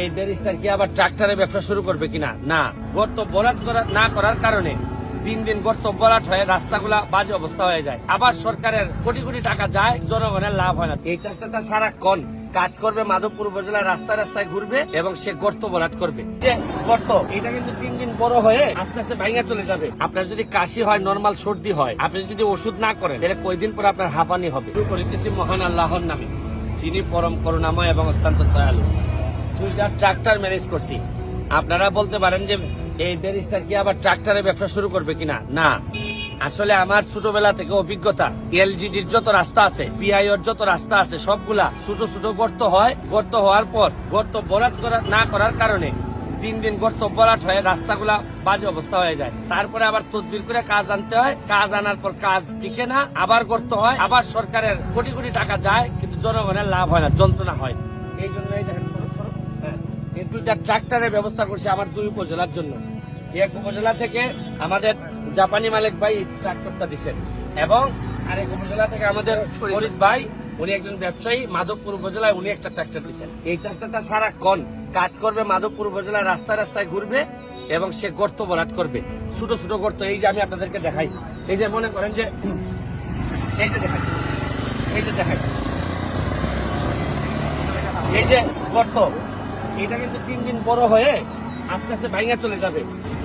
এই ব্যারিস্টার কি আবার ট্রাক্টরে ব্যবসা শুরু করবে কিনা? না। গর্ত বরাদ না করার কারণে দিন দিন গর্ত বরাট হয়ে রাস্তাগুলা বাজে অবস্থা হয়ে যায়। আবার সরকারের কোটি কোটি টাকা যায়, জনগণের লাভ হয় না। এই ট্রাক্টরটা সারাক্ষণ কাজ করবে মাধবপুর উপজেলার রাস্তায় রাস্তায় ঘুরবে এবং সে গর্ত বরাট করবে। গর্ত, এটা কিন্তু দিন দিন বড় হয়ে আস্তে আস্তে ভাঙা চলে যাবে। আপনার যদি কাশি হয় নর্মাল সর্দি হয়, আপনি যদি ওষুধ না করেন, তাহলে কয়দিন পর আপনার হাঁপানি হবে? করিতেছি মহান আল্লাহর নামে। তিনি পরম করুণাময় এবং অত্যন্ত দয়ালু। দুইটা ট্রাক্টর ম্যানেজ করছি। আপনারা বলতে পারেন যে এই ব্যারিস্টার কি আবার ট্রাক্টরে ব্যবসা শুরু করবে কিনা? না। আসলে আমার ছোটবেলা থেকে অভিজ্ঞতা, এলজিডির যত রাস্তা আছে, পিআইওর যত রাস্তা আছে, সবগুলা ছোট ছোট গর্ত হয়। গর্ত হওয়ার পর, গর্ত বরাট করা, না করার কারণে দিন দিন গর্ত বরাট হয়ে রাস্তাগুলা বাজে অবস্থা হয়ে যায়। তারপরে আবার তদবির করে কাজ আনতে হয়। কাজ আনার পর কাজ টিকে না, আবার গর্ত হয়। আবার সরকারের কোটি কোটি টাকা যায়, কিন্তু জনগণের লাভ হয় না, যন্ত্রণা হয়। এই জন্য দুইটা ট্রাক্টরের ব্যবস্থা করছে আমার দুই উপজেলার জন্য। এক উপজেলা থেকে আমাদের জাপানি মালিক ভাই ট্রাক্টরটা দিচ্ছেন এবং আরেক উপজেলা থেকে আমাদের ফরিদ ভাই, উনি একজন ব্যবসায়ী, মাধবপুর উপজেলায় উনি একটা ট্রাক্টর দিচ্ছেন এই ট্রাক্টরটা সারাক্ষণ কাজ করবে, মাধবপুর উপজেলায় রাস্তায় রাস্তায় ঘুরবে এবং সে গর্ত বরাট করবে। ছোট ছোট গর্ত, এই যে আমি আপনাদেরকে দেখাই। এই যে মনে করেন যে, এই যে দেখাই। এই যে দেখাই। এই যে গর্ত এটা কিন্তু তিন দিন বড় হয়ে আস্তে আস্তে ভাঙা চলে যাবে।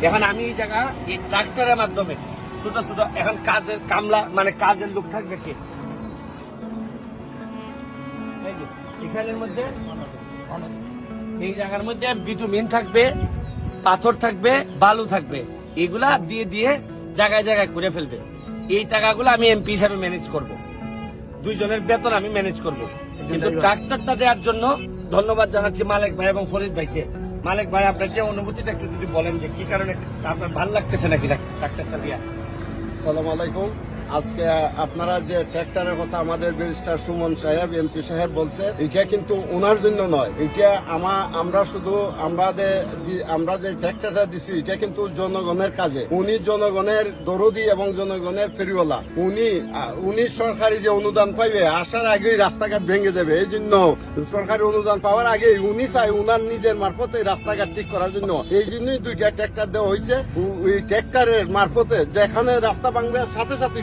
এখন আমি এই জায়গা এই ট্রাক্টরের মাধ্যমে ছোট ছোট এখন কাজের কামলা মানে কাজের লোক থাকবে কে? এই এখানের মধ্যে এই জায়গার মধ্যে বিটুমিন থাকবে পাথর থাকবে বালু থাকবে। এগুলা দিয়ে দিয়ে জায়গায় জায়গায় করে ফেলবে। এই টাকাগুলো আমি এমপি হিসাবে ম্যানেজ করব। দুইজনের বেতন আমি ম্যানেজ করব। কিন্তু ট্রাক্টরটা দেওয়ার জন্য ধন্যবাদ জানাচ্ছি মালিক ভাই এবং ফরিদ ভাইকে। মালিক ভাই আপনার যে অনুভূতিটা একটু যদি বলেন যে কি কারণে আপনার ভালো লাগতেছে নাকি ডাক্তারটা দিয়া? সালাম আলাইকুম। আজকে আপনারা যে ট্র্যাক্টরের কথা আমাদের ব্যারিস্টার সুমন সাহেব, এমপি সাহেব বলছে, এটা কিন্তু ওনার জন্য নয়। এটা আমা, আমরা শুধু আমাদের আমরা যে ট্র্যাক্টরটা দিছি, এটা কিন্তু জনগণের কাজে। উনি জনগণের দরদি এবং জনগণের ফেরিওয়ালা। উনি উনি সরকারি যে অনুদান পাইবে, আসার আগেই রাস্তাঘাট ভেঙে দেবে। এই জন্য সরকারি অনুদান পাওয়ার আগে উনি চাই উনার নিজের মারফতে রাস্তাঘাট ঠিক করার জন্য। এই জন্যই দুইটা ট্র্যাক্টর দেওয়া হয়েছে। ওই ট্র্যাক্টরের মারফতে যেখানে রাস্তা ভাঙবে, সাথে সাথে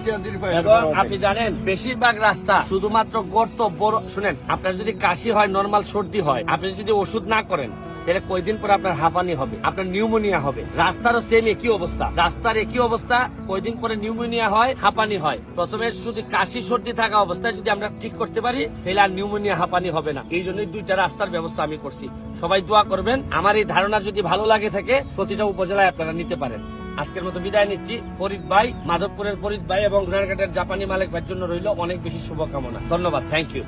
এবং আপনি জানেন, বেশিরভাগ রাস্তা শুধুমাত্র গর্ত, বড় শুনেন, আপনার যদি কাশি হয় নর্মাল সর্দি হয়, আপনি যদি ওষুধ না করেন, তাহলে কয়দিন পর আপনার হাঁপানি হবে, আপনার নিউমোনিয়া হবে। রাস্তারও সেম একই অবস্থা। রাস্তার একই অবস্থা, কয়দিন পরে নিউমোনিয়া হয়, হাঁপানি হয়। প্রথমে শুধু কাশি, সর্দি থাকা অবস্থায় যদি আমরা ঠিক করতে পারি, তাহলে আর নিউমোনিয়া, হাঁপানি হবে না। এই জন্যই দুইটা রাস্তার ব্যবস্থা আমি করছি। সবাই দোয়া করবেন। আমার এই ধারণা যদি ভালো লাগে থাকে, প্রতিটা উপজেলায় আপনারা নিতে পারেন। আজকের মতো বিদায় নিচ্ছি। ফরিদ ভাই, মাধবপুরের ফরিদ ভাই এবং গুনারঘাটের জাপানি মালিক ভাইয়ের জন্য রইল অনেক বেশি শুভকামনা। ধন্যবাদ। Thank you